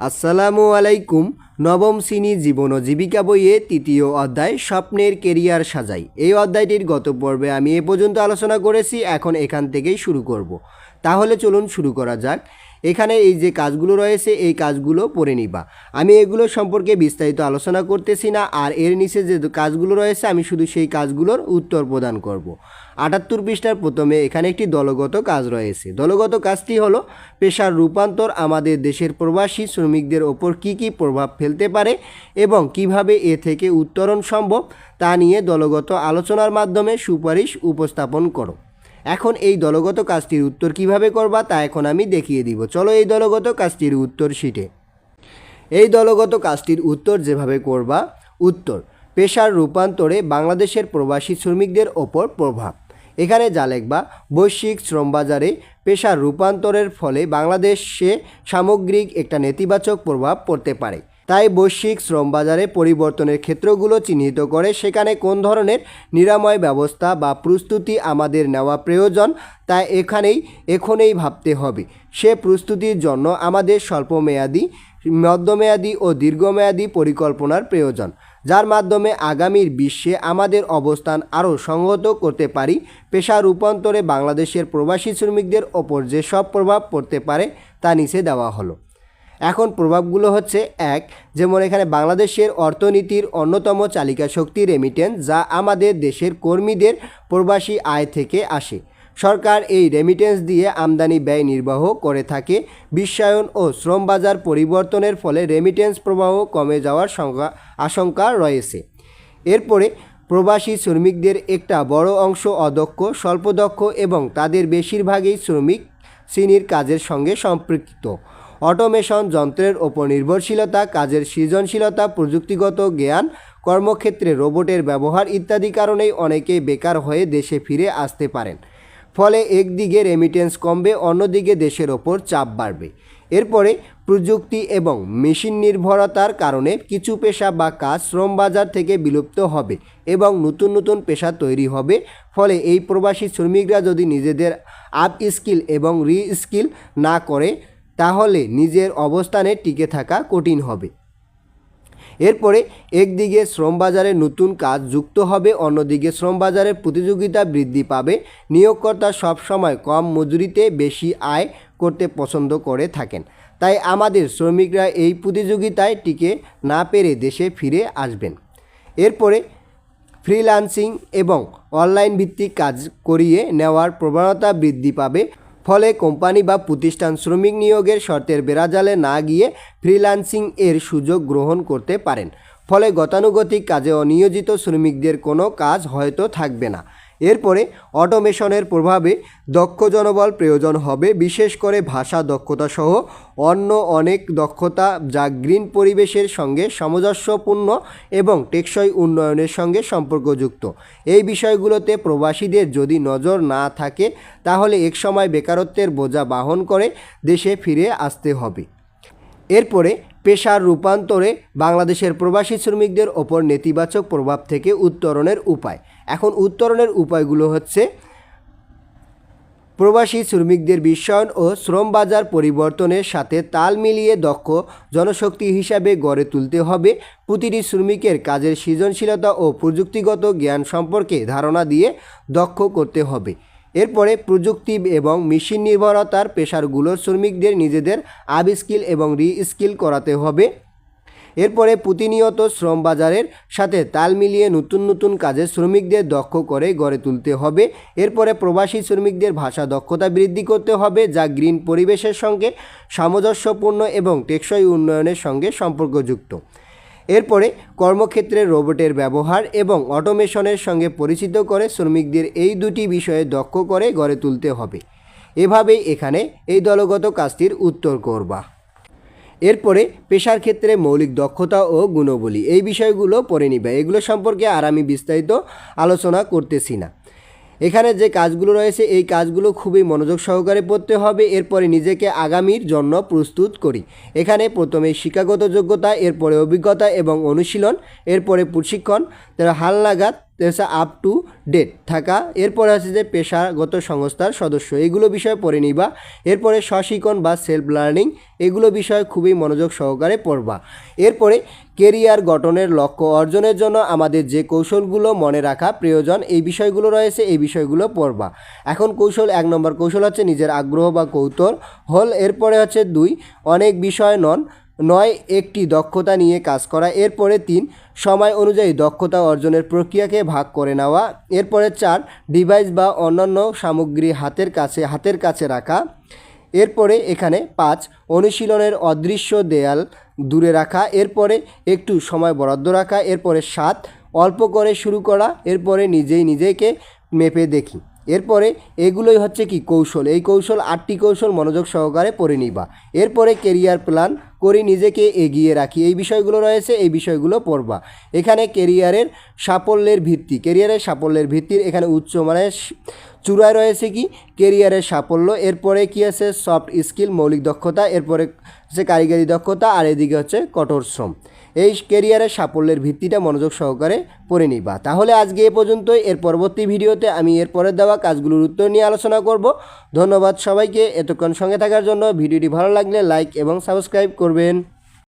আসসালামু আলাইকুম, নবম শ্রেণি জীবন ও জীবিকা বইয়ে তৃতীয় অধ্যায় স্বপ্নের কেরিয়ার সাজাই। এই অধ্যায়টির গত পর্বে আমি এ পর্যন্ত আলোচনা করেছি, এখন এখান থেকেই শুরু করব। তাহলে চলুন শুরু করা যাক। এখানে এই যে কাজগুলো রয়েছে, এই কাজগুলো পড়ে নিবা। আমি এগুলো সম্পর্কে বিস্তারিত আলোচনা করতেছি না, আর এর নিচে যে কাজগুলো রয়েছে, আমি শুধু সেই কাজগুলোর উত্তর প্রদান করব। আটাত্তর পৃষ্ঠার প্রথমে এখানে একটি দলগত কাজ রয়েছে। দলগত কাজটি হলো পেশার রূপান্তর, আমাদের দেশের প্রবাসী শ্রমিকদের ওপর কী কী প্রভাব ফেলতে পারে এবং কীভাবে এ থেকে উত্তরণ সম্ভব, তা নিয়ে দলগত আলোচনার মাধ্যমে সুপারিশ উপস্থাপন করো। এখন এই দলগত কাজটির উত্তর কীভাবে করবা তা এখন আমি দেখিয়ে দিব। চলো এই দলগত কাজটির উত্তর শিটে এই দলগত কাজটির উত্তর যেভাবে করবা, উত্তর, পেশার রূপান্তরে বাংলাদেশের প্রবাসী শ্রমিকদের ওপর প্রভাব। এখানে যা লেখবা, বৈশ্বিক শ্রমবাজারে পেশার রূপান্তরের ফলে বাংলাদেশে সামগ্রিক একটা নেতিবাচক প্রভাব পড়তে পারে। তাই বৈশ্বিক শ্রমবাজারে পরিবর্তনের ক্ষেত্রগুলো চিহ্নিত করে সেখানে কোন ধরনের নিরাময় ব্যবস্থা বা প্রস্তুতি আমাদের নেওয়া প্রয়োজন তা এখানেই, এখনেই ভাবতে হবে। সে প্রস্তুতির জন্য আমাদের স্বল্পমেয়াদী, মধ্যমেয়াদী ও দীর্ঘমেয়াদী পরিকল্পনার প্রয়োজন, যার মাধ্যমে আগামীর বিশ্বে আমাদের অবস্থান আরও সংহত করতে পারি, পেশা রূপান্তরে বাংলাদেশের প্রবাসী শ্রমিকদের ওপর যেসব প্রভাব পড়তে পারে তা নিচে দেওয়া হলো। এখন প্রভাবগুলো হচ্ছে এক, যেমন এখানে বাংলাদেশের অর্থনীতির অন্যতম চালিকা শক্তি রেমিটেন্স যা আমাদের দেশের কর্মীদের প্রবাসী আয় থেকে আসে। সরকার এই রেমিটেন্স দিয়ে আমদানি ব্যয় নির্বাহ করে থাকে। বিশ্বায়ন ও শ্রম বাজার পরিবর্তনের ফলে রেমিটেন্স প্রবাহ কমে যাওয়ার আশঙ্কা রয়েছে। এরপরে প্রবাসী শ্রমিকদের একটা বড় অংশ অদক্ষ, স্বল্পদক্ষ এবং তাদের বেশিরভাগই শ্রমিক শ্রেণির কাজের সঙ্গে সম্পৃক্ত। অটোমেশন যন্ত্রের ওপর নির্ভরশীলতা, কাজের সৃজনশীলতা, প্রযুক্তিগত জ্ঞান, কর্মক্ষেত্রে রোবটের ব্যবহার ইত্যাদি কারণেই অনেকেই বেকার হয়ে দেশে ফিরে আসতে পারেন। ফলে একদিকে রেমিটেন্স কমবে, অন্যদিকে দেশের ওপর চাপ বাড়বে। এরপরে প্রযুক্তি এবং মেশিন নির্ভরতার কারণে কিছু পেশা বা কাজ শ্রম বাজার থেকে বিলুপ্ত হবে এবং নতুন নতুন পেশা তৈরি হবে। ফলে এই প্রবাসী শ্রমিকরা যদি নিজেদের আপ স্কিল এবং রি স্কিল না করে তাহলে নিজের অবস্থানে টিকে থাকা কঠিন হবে। এরপরে একদিকে শ্রম বাজারে নতুন কাজ যুক্ত হবে, অন্যদিকে শ্রম বাজারের প্রতিযোগিতা বৃদ্ধি পাবে। নিয়োগকর্তা সবসময় কম মজুরিতে বেশি আয় করতে পছন্দ করে থাকেন। তাই আমাদের শ্রমিকরা এই প্রতিযোগিতায় টিকে না পেরে দেশে ফিরে আসবেন। এরপরে ফ্রিল্যান্সিং এবং অনলাইন ভিত্তিক কাজ করিয়ে নেওয়ার প্রবণতা বৃদ্ধি পাবে। ফলে কোম্পানি বা প্রতিষ্ঠান শ্রমিক নিয়োগের শর্তের বেড়াজালে না গিয়ে ফ্রিল্যান্সিং এর সুযোগ গ্রহণ করতে পারেন। ফলে গতানুগতিক কাজে অনিয়োজিত শ্রমিকদের কোনো কাজ হয়তো থাকবে না। এরপরে অটোমেশনের প্রভাবে দক্ষ জনবল প্রয়োজন হবে, বিশেষ করে ভাষা দক্ষতা সহ অন্য অনেক দক্ষতা যা গ্রিন পরিবেশের সঙ্গে সামঞ্জস্যপূর্ণ এবং টেকসই উন্নয়নের সঙ্গে সম্পর্কযুক্ত। এই বিষয়গুলোতে প্রবাসীদের যদি নজর না থাকে, তাহলে একসময় বেকারত্বের বোঝা বাহন করে দেশে ফিরে আসতে হবে। এরপরে পেশার রূপান্তরে বাংলাদেশের প্রবাসী শ্রমিকদের ওপর নেতিবাচক প্রভাব থেকে উত্তরণের উপায়। এখন উত্তরণের উপায়গুলো হচ্ছে, প্রবাসী শ্রমিকদের বিশ্বায়ন ও শ্রম বাজার পরিবর্তনের সাথে তাল মিলিয়ে দক্ষ জনশক্তি হিসাবে গড়ে তুলতে হবে। প্রতিটি শ্রমিকের কাজের সৃজনশীলতা ও প্রযুক্তিগত জ্ঞান সম্পর্কে ধারণা দিয়ে দক্ষ করতে হবে। এরপরে প্রযুক্তি এবং মেশিন নির্ভরতার পেশারগুলোর শ্রমিকদের নিজেদের আব স্কিল এবং রি স্কিল করাতে হবে। এরপরে প্রতিনিয়ত শ্রম বাজারের সাথে তাল মিলিয়ে নতুন নতুন কাজে শ্রমিকদের দক্ষ করে গড়ে তুলতে হবে। এরপরে প্রবাসী শ্রমিকদের ভাষা দক্ষতা বৃদ্ধি করতে হবে, যা গ্রিন পরিবেশের সঙ্গে সামঞ্জস্যপূর্ণ এবং টেকসই উন্নয়নের সঙ্গে সম্পর্কযুক্ত। এরপরে কর্মক্ষেত্রে রোবটের ব্যবহার এবং অটোমেশনের সঙ্গে পরিচিত করে শ্রমিকদের এই দুটি বিষয়ে দক্ষ করে গড়ে তুলতে হবে। এভাবেই এখানে এই দলগত কাজটির উত্তর করবা। এরপরে পেশার ক্ষেত্রে মৌলিক দক্ষতা ও গুণবলী, এই বিষয়গুলো পড়ে নিবে। এগুলো সম্পর্কে আর আমি বিস্তারিত আলোচনা করতেছি না। এখানে যে কাজগুলো রয়েছে, এই কাজগুলো খুবই মনোযোগ সহকারে পড়তে হবে। এরপরে নিজেকে আগামীর জন্য প্রস্তুত করি। এখানে প্রথমে শিক্ষাগত যোগ্যতা, এরপরে অভিজ্ঞতা এবং অনুশীলন, এরপরে প্রশিক্ষণ হাল নাগাদ হচ্ছে আপ টু ডেট থাকা, এরপরে আছে যে পেশাগত সংস্থার সদস্য। এগুলো বিষয়ে পড়ে নিবা এরপরে স্বশিক্ষণ বা সেলফ লার্নিং এগুলো বিষয়ে খুবই মনোযোগ সহকারে পড়বা। এরপরে কেরিয়ার গঠনের লক্ষ্য অর্জনের জন্য আমাদের যে কৌশলগুলো মনে রাখা প্রয়োজন, এই বিষয়গুলো রয়েছে, এই বিষয়গুলো পড়বা। এখন কৌশল এক নম্বর কৌশল হচ্ছে নিজের আগ্রহ বা কৌতূহল। হল, এরপরে হচ্ছে দুই, অনেক বিষয় নন নয়, একটি দক্ষতা নিয়ে কাজ করা, এরপরে তিন, সময় অনুযায়ী দক্ষতা অর্জনের প্রক্রিয়াকে ভাগ করে নেওয়া, এরপরে চার, ডিভাইস বা অন্যান্য সামগ্রী হাতের কাছে হাতের কাছে রাখা, এরপরে এখানে পাঁচ, অনুশীলনের অদৃশ্য দেয়াল দূরে রাখা, এরপরে একটু সময় বরাদ্দ রাখা, এরপরে সাত, অল্প করে শুরু করা, এরপরে নিজেই নিজেকে মেপে দেখি। এরপরে এগুলোই হচ্ছে কি কৌশল, এই কৌশল আটটি কৌশল মনোযোগ সহকারে পড়ে নিবা। এরপরে কেরিয়ার প্ল্যান করি নিজেকে এগিয়ে রাখি। এই বিষয়গুলো রয়েছে, এই বিষয়গুলো পড়বা। এখানে কেরিয়ারের সাফল্যের ভিত্তি কেরিয়ারের সাফল্যের ভিত্তির এখানে উচ্চ মানে চূড়ায় রয়েছে কি? কেরিয়ারের সাফল্য, এরপরে কি আছে? সফট স্কিল, মৌলিক দক্ষতা, এরপরে হচ্ছে কারিগরি দক্ষতা, আর এদিকে হচ্ছে কঠোর শ্রম। এই কেরিয়ারের সাফল্যের ভিত্তিটা মনোযোগ সহকারে পড়ে নিবা। তাহলে আজকে এ পর্যন্ত এর পরবর্তী ভিডিওতে আমি এর পরের দেওয়া কাজগুলোর উত্তর নিয়ে আলোচনা করব। ধন্যবাদ সবাইকে। এতক্ষণ সঙ্গে থাকার জন্য ভিডিওটি ভালো লাগলে লাইক এবং সাবস্ক্রাইব করবেন।